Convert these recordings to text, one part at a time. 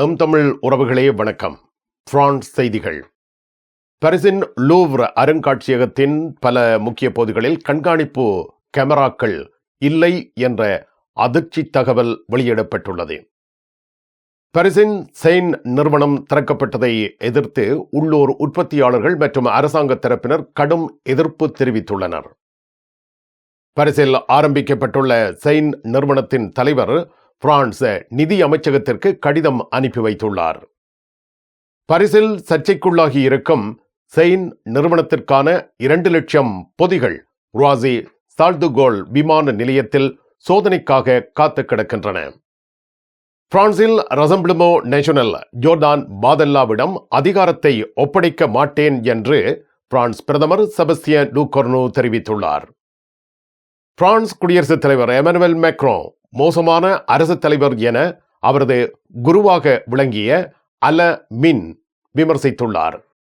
M Tamil உறவுகளே வணக்கம். France செய்திகள். பரிசின் லூவ்ர அருங்காட்சியகத்தின் பல முக்கிய பகுதிகளில் கண்காணிப்பு கேமராக்கள் இல்லை என்ற அதிர்ச்சி தகவல் வெளியிடப்பட்டுள்ளது. பரிசின் செயின் நிறுவனம் திறக்கப்பட்டதை எதிர்த்து உள்ளூர் உற்பத்தியாளர்கள் மற்றும் அரசாங்க தரப்பினர் கடும் எதிர்ப்பு தெரிவித்துள்ளனர். பரிசில் ஆரம்பிக்கப்பட்டுள்ள செயின் நிறுவனத்தின் தலைவர் பிரான்ஸ் நிதி அமைச்சகத்திற்கு கடிதம் அனுப்பி வைத்துள்ளார். பரிசில் சர்ச்சைக்குள்ளாகி இருக்கும் செயின் நிறுவனத்திற்கான இரண்டு லட்சம் பொதிகள் ருவாசி சால்துகோல் விமான நிலையத்தில் சோதனைக்காக காத்து கிடக்கின்றன. பிரான்சில் ரசம்பிளமோ நேஷனல் ஜோர்டான் பாதல்லாவிடம் அதிகாரத்தை ஒப்படைக்க மாட்டேன் என்று பிரான்ஸ் பிரதமர் செபஸ்தியன் லூகொர்னோ தெரிவித்துள்ளார். பிரான்ஸ் குடியரசுத் தலைவர் எமனுவல் மேக்ரோ மோசமான அரசு தலைவர் என அவரது குருவாக விளங்கிய அல மின் விமர்சித்துள்ளார்.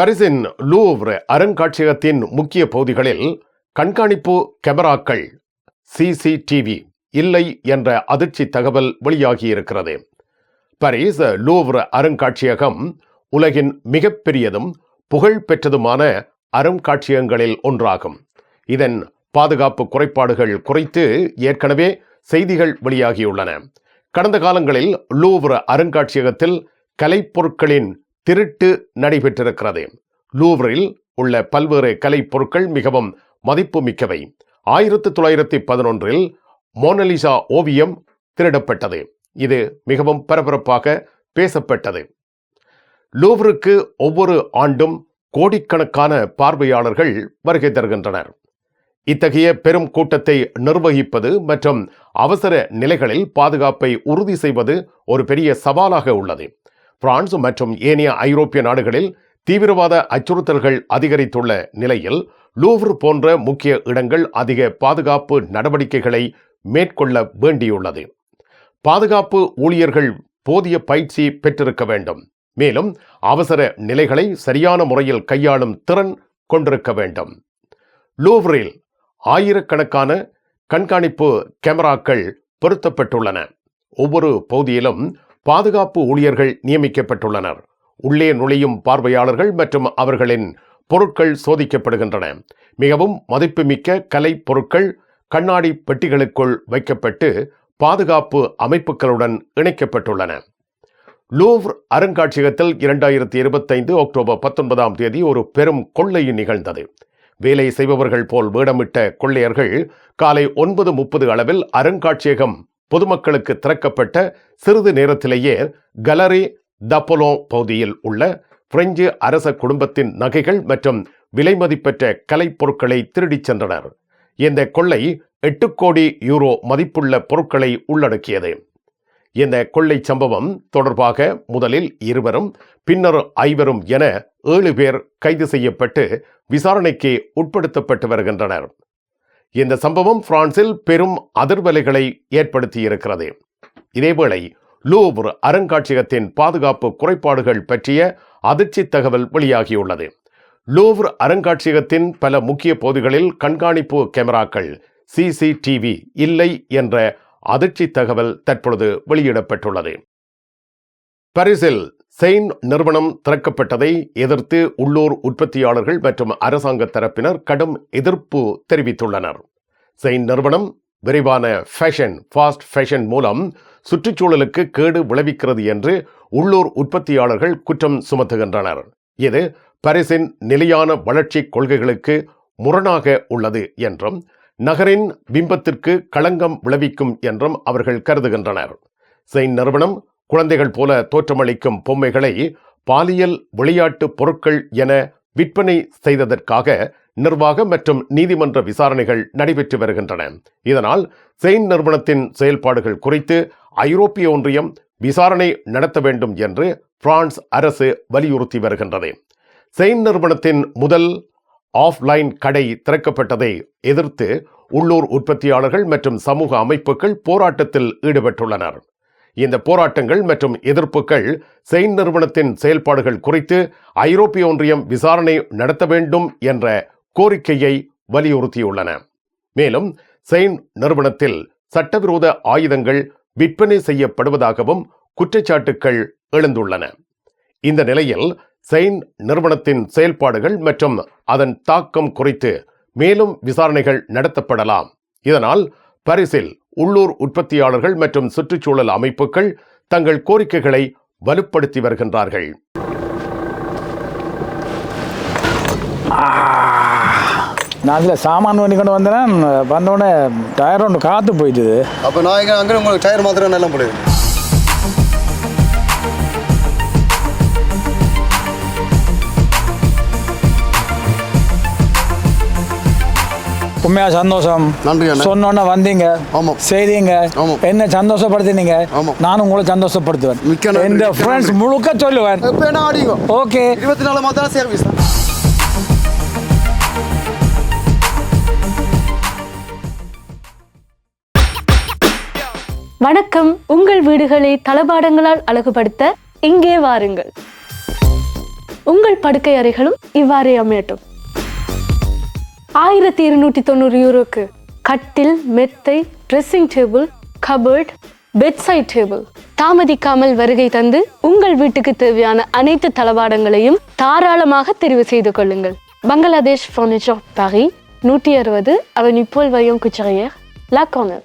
பரிசின் லூவ்ர அருங்காட்சியகத்தின் முக்கிய பகுதிகளில் கண்காணிப்பு கேமராக்கள் சிசிடிவி இல்லை என்ற அதிர்ச்சி தகவல் வெளியாகியிருக்கிறது. பரிஸ் லூவ்ர அருங்காட்சியகம் உலகின் மிகப்பெரியதும் புகழ் பெற்றதுமான அருங்காட்சியகங்களில் ஒன்றாகும். இதன் பாதுகாப்பு குறைபாடுகள் குறித்து ஏற்கனவே செய்திகள் வெளியாகியுள்ளன. கடந்த காலங்களில் லூவ்ர அருங்காட்சியகத்தில் கலைப்பொருட்களின் திருட்டு நடைபெற்றிருக்கிறது. லூவரில் உள்ள பல்வேறு கலைப்பொருட்கள் மிகவும் மதிப்புமிக்கவை. ஆயிரத்தி தொள்ளாயிரத்தி பதினொன்றில் மோனலிசா ஓவியம் திருடப்பட்டது. இது மிகவும் பரபரப்பாக பேசப்பட்டது. லூவருக்கு ஒவ்வொரு ஆண்டும் கோடிக்கணக்கான பார்வையாளர்கள் வருகை தருகின்றனர். இத்தகைய பெரும் கூட்டத்தை நிர்வகிப்பது மற்றும் அவசர நிலைகளில் பாதுகாப்பை உறுதி செய்வது ஒரு பெரிய சவாலாக உள்ளது. பிரான்ஸ் மற்றும் ஏனைய ஐரோப்பிய நாடுகளில் தீவிரவாத அச்சுறுத்தல்கள் அதிகரித்துள்ள நிலையில் லூவ்ர் போன்ற முக்கிய இடங்கள் அதிக பாதுகாப்பு நடவடிக்கைகளை மேற்கொள்ள வேண்டியுள்ளது. பாதுகாப்பு ஊழியர்கள் போதிய பயிற்சி பெற்றிருக்க வேண்டும். மேலும் அவசர நிலைகளை சரியான முறையில் கையாளும் திறன் கொண்டிருக்க வேண்டும். லூவ்ரில் ஆயிரக்கணக்கான கண்காணிப்பு கேமராக்கள் பொருத்தப்பட்டுள்ளன. ஒவ்வொரு பகுதியிலும் பாதுகாப்பு ஊழியர்கள் நியமிக்கப்பட்டுள்ளனர். உள்ளே நுழையும் பார்வையாளர்கள் மற்றும் அவர்களின் பொருட்கள் சோதிக்கப்படுகின்றன. மிகவும் மதிப்புமிக்க கலை பொருட்கள் கண்ணாடி பெட்டிகளுக்குள் வைக்கப்பட்டு பாதுகாப்பு அமைப்புகளுடன் இணைக்கப்பட்டுள்ளன. லூவ்ர் அருங்காட்சியகத்தில் இரண்டாயிரத்தி இருபத்தைந்து அக்டோபர் பத்தொன்பதாம் தேதி ஒரு பெரும் கொள்ளை நிகழ்ந்தது. வேலை செய்பவர்கள் போல் வேடமிட்ட கொள்ளையர்கள் காலை ஒன்பது முப்பது அளவில் அருங்காட்சியகம் பொதுமக்களுக்கு திறக்கப்பட்ட சிறிது நேரத்திலேயே கலரி தப்போலோ பகுதியில் உள்ள பிரெஞ்சு அரச குடும்பத்தின் நகைகள் மற்றும் விலைமதிப்பற்ற கலைப் பொருட்களை திருடிச் சென்றனர். இந்த கொள்ளை எட்டு கோடி யூரோ மதிப்புள்ள பொருட்களை உள்ளடக்கியது. இந்த கொள்ளை சம்பவம் தொடர்பாக முதலில் இருவரும் பின்னர் ஐவரும் என ஏழு பேர் கைது செய்யப்பட்டு விசாரணைக்கு உட்படுத்தப்பட்டு வருகின்றனர். இந்த சம்பவம் பிரான்சில் பெரும் அதிர்வலைகளை ஏற்படுத்தியிருக்கிறது. இதேவேளை லூவ்ர் அருங்காட்சியகத்தின் பாதுகாப்பு குறைபாடுகள் பற்றிய அதிர்ச்சி தகவல் வெளியாகியுள்ளது. லூவ்ர் அருங்காட்சியகத்தின் பல முக்கிய பகுதிகளில் கண்காணிப்பு கேமராக்கள் சிசிடிவி இல்லை என்ற அதிர்ச்சி தகவல் தற்பொழுது வெளியிடப்பட்டுள்ளது. பரிசில் செயின் நிறுவனம் திறக்கப்பட்டதை எதிர்த்து உள்ளூர் உற்பத்தியாளர்கள் மற்றும் அரசாங்க தரப்பினர் கடும் எதிர்ப்பு தெரிவித்துள்ளனர். செயின் நிறுவனம் விரைவான ஃபேஷன் ஃபாஸ்ட் ஃபேஷன் மூலம் சுற்றுச்சூழலுக்கு கேடு விளைவிக்கிறது என்று உள்ளூர் உற்பத்தியாளர்கள் குற்றம் சுமத்துகின்றனர். இது பரிசின் நிலையான வளர்ச்சி கொள்கைகளுக்கு முரணாக உள்ளது என்றும் நகரின் பிம்பத்திற்கு களங்கம் விளைவிக்கும் என்றும் அவர்கள் கருதுகின்றனர். செயின் நிறுவனம் குழந்தைகள் போல தோற்றமளிக்கும் பொம்மைகளை பாலியல் விளையாட்டு பொருட்கள் என விற்பனை செய்ததற்காக நிர்வாக மற்றும் நீதிமன்ற விசாரணைகள் நடைபெற்று வருகின்றன. இதனால் செயின் நிறுவனத்தின் செயல்பாடுகள் குறித்து ஐரோப்பிய ஒன்றியம் விசாரணை நடத்த வேண்டும் என்று பிரான்ஸ் அரசு வலியுறுத்தி வருகின்றது. செயின் நிறுவனத்தின் முதல் ஆஃப்லைன் கடை திறக்கப்பட்டதை எதிர்த்து உள்ளூர் உற்பத்தியாளர்கள் மற்றும் சமூக அமைப்புகள் போராட்டத்தில் ஈடுபட்டுள்ளனர். இந்த போராட்டங்கள் மற்றும் எதிர்ப்புகள் செயின் நிறுவனத்தின் செயல்பாடுகள் குறித்து ஐரோப்பிய ஒன்றியம் விசாரணை நடத்த வேண்டும் என்ற கோரிக்கையை வலியுறுத்தியுள்ளன. மேலும் செயின் நிறுவனத்தில் சட்டவிரோத ஆயுதங்கள் விற்பனை செய்யப்படுவதாகவும் குற்றச்சாட்டுக்கள் எழுந்துள்ளன. இந்த நிலையில் செயின் நிறுவனத்தின் செயல்பாடுகள் மற்றும் அதன் தாக்கம் குறித்து மேலும் விசாரணைகள் நடத்தப்படலாம். இதனால் பரிசில் உள்ளூர் உற்பத்தியாளர்கள் மற்றும் சுற்றுச்சூழல் அமைப்புகள் தங்கள் கோரிக்கைகளை வலுப்படுத்தி வருகின்றார்கள். நான் அதில் சாமான் கொண்டு வந்தேன் வந்தோடனே டயர் ஒன்று காற்று போயிட்டுது. அப்போ நான் இங்கே அங்கே உங்களுக்கு டயர் மாத்திரம் நல்லா போடுவேன். உண்மையா சந்தோஷம். நன்றி. அண்ணா. சொன்னோன்னே வந்தீங்க. ஆமாம். செய்தீங்க. என்ன சந்தோஷப்படுத்தினீங்க. நானும் உங்களை சந்தோஷப்படுத்துவேன். மிக்க மிக்க ஃப்ரெண்ட்ஸ். முழுக்க சொல்லுவேன். ஓகே. இருபத்தி நாலு மாதம் சர்வீஸ் வணக்கம். உங்கள் வீடுகளை தளபாடங்களால் அழகுபடுத்த இங்கே வாருங்கள். உங்கள் படுக்கை அறைகளும் இவ்வாறே அமையட்டும். ஆயிரத்தி இருநூற்றி தொண்ணூறு யூரோக்கு. கட்டில் மெத்தை dressing table cupboard bedside table தாமதிக்காமல் வருகை தந்து உங்கள் வீட்டுக்கு தேவையான அனைத்து தளவாடங்களையும் தாராளமாக தெரிவு செய்து கொள்ளுங்கள். பங்களாதேஷ் ஃபர்னிச்சர் பாரி நூற்றி அறுபது அவன் இப்போல் வயம் குச்சரையர் லா கார்னர்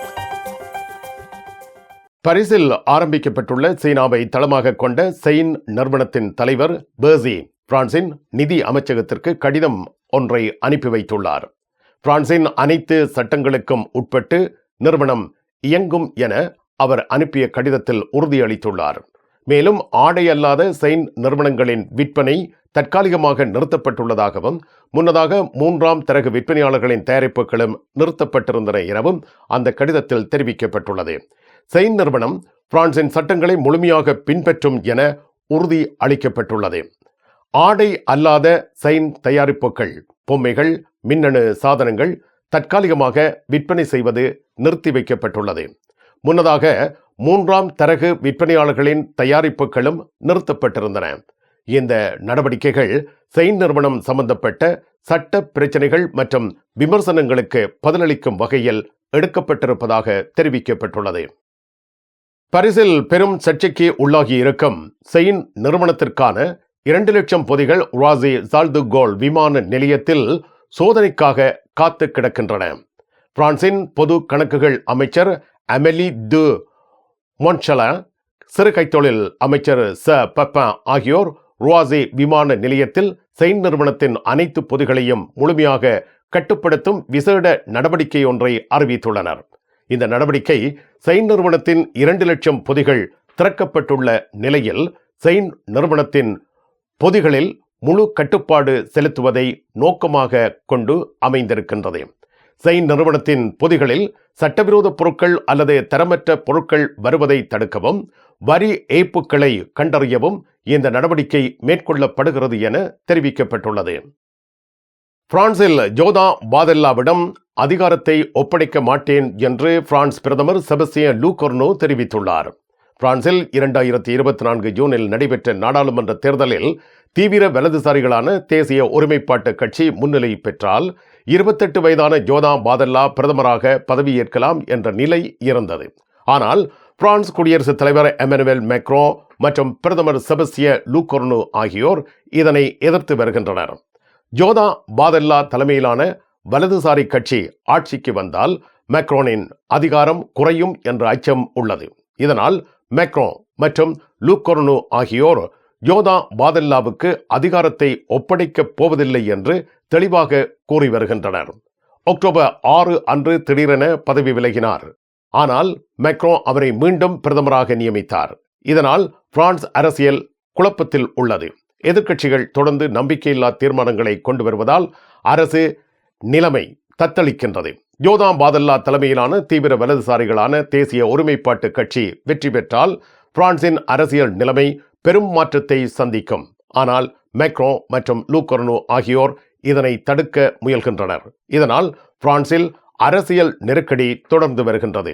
பரிசில் ஆரம்பிக்கப்பட்டுள்ள சீனாவை தளமாக கொண்ட செயின் நிறுவனத்தின் தலைவர் பேர்சி பிரான்சின் நிதி அமைச்சகத்திற்கு கடிதம் ஒன்றை அனுப்பி வைத்துள்ளார். பிரான்சின் அனைத்து சட்டங்களுக்கும் உட்பட்டு நிறுவனம் இயங்கும் என அவர் அனுப்பிய கடிதத்தில் உறுதியளித்துள்ளார். மேலும் ஆடை அல்லாத செயின் நிறுவனங்களின் விற்பனை தற்காலிகமாக நிறுத்தப்பட்டுள்ளதாகவும் முன்னதாக மூன்றாம் தரகு விற்பனையாளர்களின் தயாரிப்புகளும் நிறுத்தப்பட்டிருந்தன எனவும் அந்த கடிதத்தில் தெரிவிக்கப்பட்டுள்ளது. செயின் நிறுவனம் பிரான்சின் சட்டங்களை முழுமையாக பின்பற்றும் என உறுதி அளிக்கப்பட்டுள்ளது. ஆடை அல்லாத செயின் தயாரிப்புகள் பொம்மைகள் மின்னணு சாதனங்கள் தற்காலிகமாக விற்பனை செய்வது நிறுத்தி வைக்கப்பட்டுள்ளது. முன்னதாக மூன்றாம் தரகு விற்பனையாளர்களின் தயாரிப்புகளும் நிறுத்தப்பட்டிருந்தன. இந்த நடவடிக்கைகள் செயின் நிறுவனம் சம்பந்தப்பட்ட சட்ட பிரச்சனைகள் மற்றும் விமர்சனங்களுக்கு பதிலளிக்கும் வகையில் எடுக்கப்பட்டிருப்பதாக தெரிவிக்கப்பட்டுள்ளது. பரிசில் பெரும் சர்ச்சைக்கு உள்ளாகி இருக்கும் செயின் நிறுவனத்திற்கான இரண்டு லட்சம் பொதிகள் ராசி சால்துகோல் விமான நிலையத்தில் சோதனைக்காக காத்து கிடக்கின்றன. பிரான்சின் பொது கணக்குகள் அமைச்சர் அமெலி டு மொன்சலா சிறு கைத்தொழில் அமைச்சர் ச. பப்பன் ஆகியோர் ருவாசி விமான நிலையத்தில் செயின் நிறுவனத்தின் அனைத்து பொதிகளையும் முழுமையாக கட்டுப்படுத்தும் விசேட நடவடிக்கை ஒன்றை அறிவித்துள்ளனர். இந்த நடவடிக்கை செயின் நிறுவனத்தின் இரண்டு லட்சம் பொதிகள் திறக்கப்பட்டுள்ள நிலையில் செயின் நிறுவனத்தின் பொதிகளில் முழு கட்டுப்பாடு செலுத்துவதை நோக்கமாக கொண்டு அமைந்திருக்கின்றது. செயின் நிறுவனத்தின் பொதிகளில் சட்டவிரோத பொருட்கள் அல்லது தரமற்ற பொருட்கள் வருவதை தடுக்கவும் வரி ஏய்ப்புகளை கண்டறியவும் இந்த நடவடிக்கை மேற்கொள்ளப்படுகிறது என தெரிவிக்கப்பட்டுள்ளது. பிரான்சில் ஜோதா பாதெல்லாவிடம் அதிகாரத்தை ஒப்படைக்க மாட்டேன் என்று பிரான்ஸ் பிரதமர் செபஸ்டியன் லூகொர்னோ தெரிவித்துள்ளார். பிரான்சில் இரண்டாயிரத்தி இருபத்தி நான்கு ஜூனில் நடைபெற்ற நாடாளுமன்ற தேர்தலில் தீவிர வலதுசாரிகளான தேசிய ஒருமைப்பாட்டு கட்சி முன்னிலை பெற்றால் இருபத்தெட்டு வயதான ஜோதா பாதல்லா பிரதமராக பதவியேற்கலாம் என்ற நிலை இருந்தது. ஆனால் பிரான்ஸ் குடியரசுத் தலைவர் எமனுவேல் மேக்ரோ மற்றும் பிரதமர் செபஸ்டிய லூகொர்னு ஆகியோர் இதனை எதிர்த்து வருகின்றனர். ஜோதா பாதல்லா தலைமையிலான வலதுசாரி கட்சி ஆட்சிக்கு வந்தால் மேக்ரோனின் அதிகாரம் குறையும் என்ற அச்சம் உள்ளது. இதனால் மேக்ரோ மற்றும் லூக்கொர்னு ஆகியோர் ஜோதா பாதல்லாவுக்கு அதிகாரத்தை ஒப்படைக்கப் போவதில்லை என்று தெளிவாக கூறி வருகின்றனர். அக்டோபர் ஆறு அன்று திடீரென பதவி விலகினார். ஆனால் மேக்ரோ அவரை மீண்டும் பிரதமராக நியமித்தார். இதனால் பிரான்ஸ் அரசியல் குழப்பத்தில் உள்ளது. எதிர்க்கட்சிகள் தொடர்ந்து நம்பிக்கையில்லா தீர்மானங்களை கொண்டு வருவதால் அரசு நிலைமை தத்தளிக்கின்றது. ஜோதாம் பாதல்லா தலைமையிலான தீவிர வலதுசாரிகளான தேசிய ஒருமைப்பாட்டு கட்சி வெற்றி பெற்றால் பிரான்சின் அரசியல் நிலைமை பெரும் மாற்றத்தை சந்திக்கும். ஆனால் மேக்ரோ மற்றும் லூகர்னோ ஆகியோர் இதனை தடுக்க முயல்கின்றனர். இதனால் பிரான்சில் அரசியல் நெருக்கடி தொடர்ந்து வருகின்றது.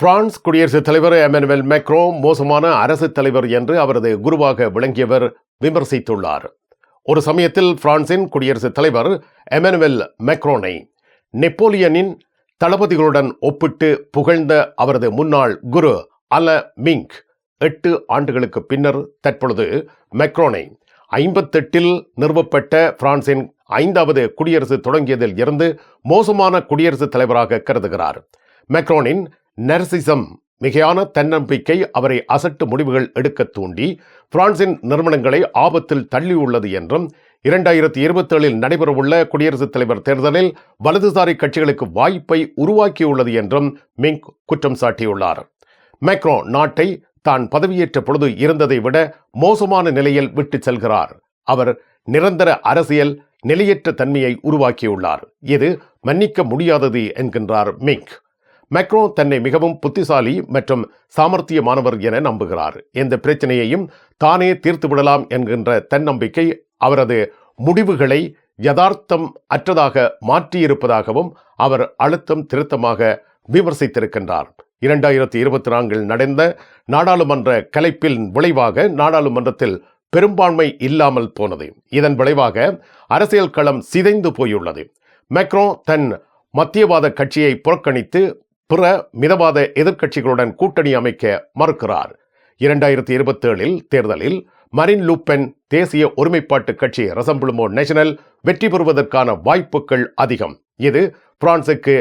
பிரான்ஸ் குடியரசுத் தலைவர் எமனுவல் மேக்ரோ மோசமான அரசு தலைவர் என்று அவரது குருவாக விளங்கியவர் விமர்சித்துள்ளார். ஒரு சமயத்தில் பிரான்சின் குடியரசுத் தலைவர் எமனுவல் மேக்ரோனை நெப்போலியனின் தளபதிகளுடன் ஒப்பிட்டு புகழ்ந்த அவரது முன்னாள் குரு அல மிங்க் எட்டு ஆண்டுகளுக்கு பின்னர் தற்பொழுது மெக்ரோனை ஐம்பத்தெட்டில் நிறுவப்பட்ட பிரான்சின் ஐந்தாவது குடியரசு தொடங்கியதில் இருந்து மோசமான குடியரசுத் தலைவராக கருதுகிறார். மெக்ரோனின் நர்சிசம் மிகையான தன்னம்பிக்கை அவரை அசட்டு முடிவுகள் எடுக்க தூண்டி பிரான்சின் நிறுவனங்களை ஆபத்தில் தள்ளியுள்ளது என்றும் இரண்டாயிரத்தி இருபத்தேழில் நடைபெறவுள்ள குடியரசுத் தலைவர் தேர்தலில் வலதுசாரி கட்சிகளுக்கு வாய்ப்பை உருவாக்கியுள்ளது என்றும் மிங்க் குற்றம் சாட்டியுள்ளார். மேக்ரோ நாட்டை தான் பதவியேற்ற பொழுது இருந்ததை விட மோசமான நிலையில் விட்டு செல்கிறார். அவர் நிரந்தர அரசியல் நிலையற்ற தன்மையை உருவாக்கியுள்ளார். இது மன்னிக்க முடியாதது என்கின்றார் மிங்க். மெக்ரோ தன்னை மிகவும் புத்திசாலி மற்றும் சாமர்த்தியமானவர் என நம்புகிறார். எந்த பிரச்சனையையும் தானே தீர்த்து விடலாம் என்கின்ற தன்னம்பிக்கை அவரது முடிவுகளை யதார்த்தம் அற்றதாக மாற்றியிருப்பதாகவும் அவர் அழுத்தம் திருத்தமாக விமர்சித்திருக்கின்றார். இரண்டாயிரத்தி இருபத்தி நான்கில் நடந்த நாடாளுமன்ற கலைப்பின் விளைவாக நாடாளுமன்றத்தில் பெரும்பான்மை இல்லாமல் போனது. இதன் விளைவாக அரசியல் களம் சிதைந்து போயுள்ளது. மெக்ரோ தன் மத்தியவாத கட்சியை புறக்கணித்து பிற மிதவாத எதிர்க்கட்சிகளுடன் கூட்டணி அமைக்க மறுக்கிறார். இரண்டாயிரத்தி இருபத்தேழில் தேர்தலில் மரின் லூப்பென் தேசிய ஒருமைப்பாட்டு கட்சி ரசம்பிளுமோ நேஷனல் வெற்றி பெறுவதற்கான வாய்ப்புகள் அதிகம். இது பிரான்சுக்கு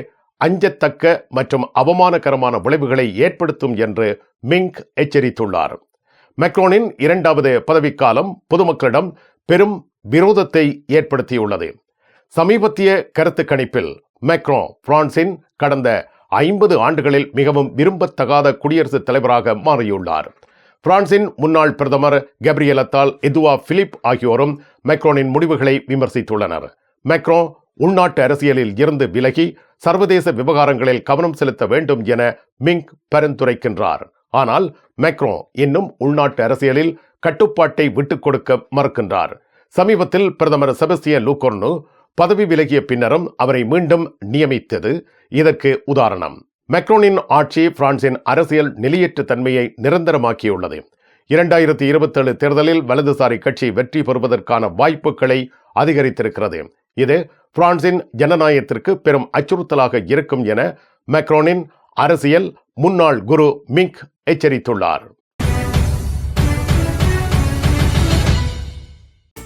அஞ்சத்தக்க மற்றும் அவமானகரமான விளைவுகளை ஏற்படுத்தும் என்று மிங்க் எச்சரித்துள்ளார். மெக்ரோனின் இரண்டாவது பதவிக்காலம் பொதுமக்களிடம் பெரும் விரோதத்தை ஏற்படுத்தியுள்ளது. சமீபத்திய கருத்து கணிப்பில் மெக்ரோ பிரான்சின் கடந்த ஐம்பது ஆண்டுகளில் மிகவும் விரும்பத்தகாத குடியரசுத் தலைவராக மாறியுள்ளார். பிரான்சின் முன்னாள் பிரதமர் கப்ரியலத்தால் எதுவா பிலிப் ஆகியோரும் மெக்ரோனின் முடிவுகளை விமர்சித்துள்ளனர். மெக்ரோ உள்நாட்டு அரசியலில் இருந்து விலகி சர்வதேச விவகாரங்களில் கவனம் செலுத்த வேண்டும் என மிங்க் பரிந்துரைக்கின்றார். ஆனால் மெக்ரோ இன்னும் உள்நாட்டு அரசியலில் கட்டுப்பாட்டை விட்டுக் கொடுக்க மறுக்கின்றார். சமீபத்தில் பிரதமர் செபஸ்டியன் லூகோர்னு பதவி விலகிய பின்னரும் அவரை மீண்டும் நியமித்தது. இதற்கு உதாரணம். மெக்ரோனின் ஆட்சி பிரான்சின் அரசியல் நிலையற்ற தன்மையை நிரந்தரமாக்கியுள்ளது. இரண்டாயிரத்தி இருபத்தேழு தேர்தலில் வலதுசாரி கட்சி வெற்றி பெறுவதற்கான வாய்ப்புகளை அதிகரித்திருக்கிறது. இது பிரான்சின் ஜனநாயகத்திற்கு பெரும் அச்சுறுத்தலாக இருக்கும் என மெக்ரோனின் அரசியல் முன்னாள் குரு மிங்க் எச்சரித்துள்ளார்.